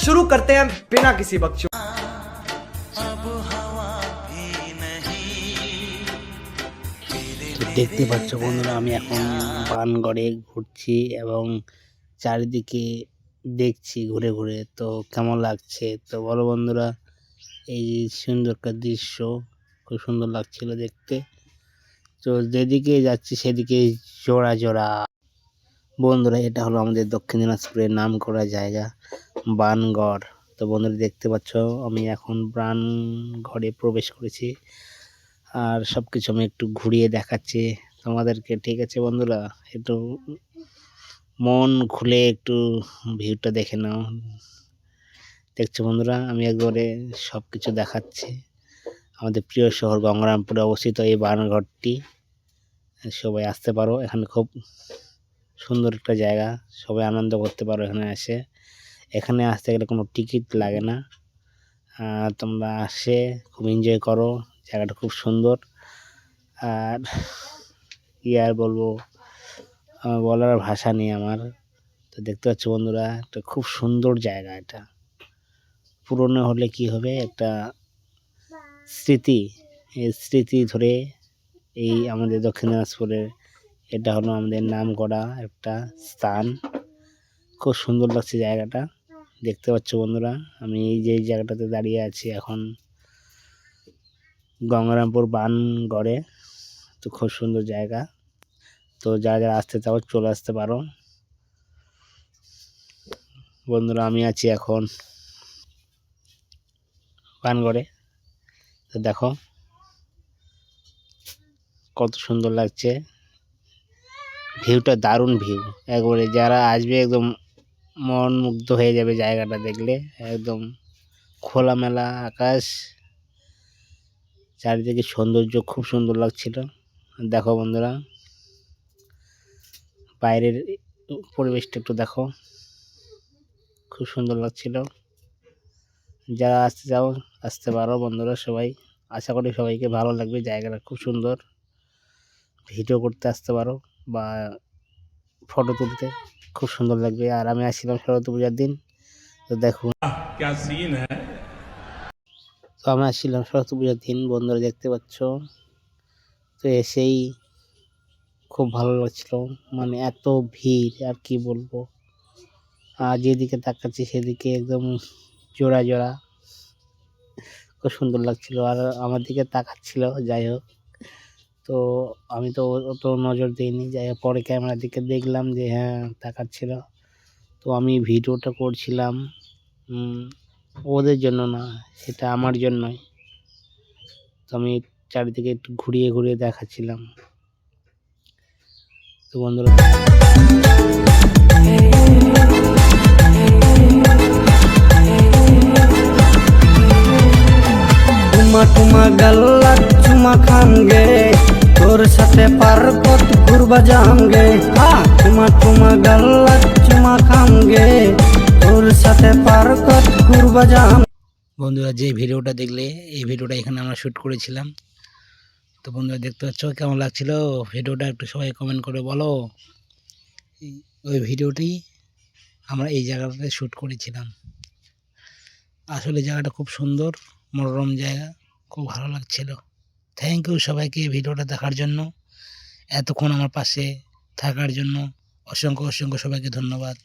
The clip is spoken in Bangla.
शुरू करते हैं बिना किसी बख्शो তো দেখতে পাচ্ছ বন্ধুরা আমি এখন বানগড়ে ঘুরছি এবং চারিদিকে দেখছি ঘুরে ঘুরে তো কেমন লাগছে তো বলো বন্ধুরা এই যে সুন্দর একটা দৃশ্য খুব সুন্দর লাগছিল দেখতে তো যেদিকে যাচ্ছি সেদিকে জোড়া জোড়া। বন্ধুরা, এটা হলো আমাদের দক্ষিণ দিনাজপুরের নাম করা জায়গা, বানগড়। তো বন্ধুরা, দেখতে পাচ্ছ, আমি এখন বানগড়ে প্রবেশ করেছি। আর সব কিছু আমি একটু ঘুরিয়ে দেখাচ্ছি তোমাদেরকে, ঠিক আছে বন্ধুরা? একটু মন খুলে একটু ভিউটা দেখে নাও। দেখছ বন্ধুরা, আমি একবারে সব কিছু দেখাচ্ছি। আমাদের প্রিয় শহর গঙ্গারামপুরে অবস্থিত এই বানঘরটি সবাই আসতে পারো। এখানে খুব সুন্দর একটা জায়গা। সবাই আনন্দ করতে পারো এখানে এসে। এখানে আসতে গেলে কোনো টিকিট লাগে না। তোমরা আসে খুব এনজয় করো। জায়গাটা খুব সুন্দর। আর কি আর বলব? বলার ভাষা নেই আমার। তো দেখতে পাচ্ছ বন্ধুরা, একটা খুব সুন্দর জায়গা এটা। পুরনো হলে কি হবে? একটা স্মৃতি। এই স্মৃতি ধরে এই আমাদের দক্ষিণ দিনাজপুরের এটা হলো আমাদের নাম করা একটা স্থান। খুব সুন্দর লাগছে জায়গাটা। দেখতে পাচ্ছ বন্ধুরা, আমি এই যে জায়গাটাতে দাঁড়িয়ে আছি এখন গঙ্গারামপুর বানগড়ে তো খুব সুন্দর জায়গা। তো যারা যারা আসতে চাও, চলে আসতে পারো। বন্ধুরা, আমি আছি এখন বানগড়ে তো দেখো কত সুন্দর লাগছে। ভিউটা দারুণ ভিউ। একবারে যারা আসবে একদম মন মুগ্ধ হয়ে যাবে জায়গাটা দেখলে। একদম খোলামেলা আকাশ। চারিদিকে সৌন্দর্য খুব সুন্দর লাগছিল। দেখো বন্ধুরা। বাইরের পরিবেশটা একটু দেখো। খুব সুন্দর লাগছিল। যারা আসতে চাও, আসতে পারো বন্ধুরা সবাই। আশা করি সবাইকে ভালো লাগবে। জায়গাটা খুব সুন্দর। ভিডিও করতে আসতে পারো বা ফটো তুলতে খুব সুন্দর লাগবে। আর আমি আসছিলাম সরস্বতী পূজার দিন তো দেখুন তো আমি আসছিলাম সরস্বতী পূজার দিন বন্ধুরা দেখতে পাচ্ছ। তো এসেই খুব ভালো লাগছিল মানে এত ভিড় আর কি বলব। আর যেদিকে তাকাচ্ছি সেদিকে একদম জোড়া জোড়া খুব সুন্দর লাগছিল। আর আমার দিকে তাকাচ্ছিল যাই হোক। তো আমি তো অত নজর দিইনি। যাই পরে ক্যামেরার দিকে দেখলাম যে হ্যাঁ তাকাচ্ছিল। তো আমি ভিডিওটা করছিলাম। ওদের জন্য না, সেটা আমার জন্যই। তো আমি চারিদিকে একটু ঘুরিয়ে ঘুরিয়ে দেখাচ্ছিলাম। তো বন্ধুরা টুমা টুমা সাথে পার্কত ঘুরবা যামগে টুমা টুমা গাল্লা চুমা খানগে তোর সাথে পার্কত ঘুরবা যাম বন্ধুরা, যে ভিডিওটা দেখলে, এই ভিডিওটা এখানে আমরা শ্যুট করেছিলাম। তো বন্ধুরা, দেখতে পাচ্ছ কেমন লাগছিল? ভিডিওটা একটু সবাই কমেন্ট করে বলো। ওই ভিডিওটি আমরা এই জায়গাটাতে শ্যুট করেছিলাম। আসলে জায়গাটা খুব সুন্দর, মনোরম জায়গা, খুব ভালো লাগছিল। থ্যাংক ইউ সবাইকে ভিডিওটা দেখার জন্য। এতক্ষণ আমার পাশে থাকার জন্য অসংখ্য অসংখ্য সবাইকে ধন্যবাদ।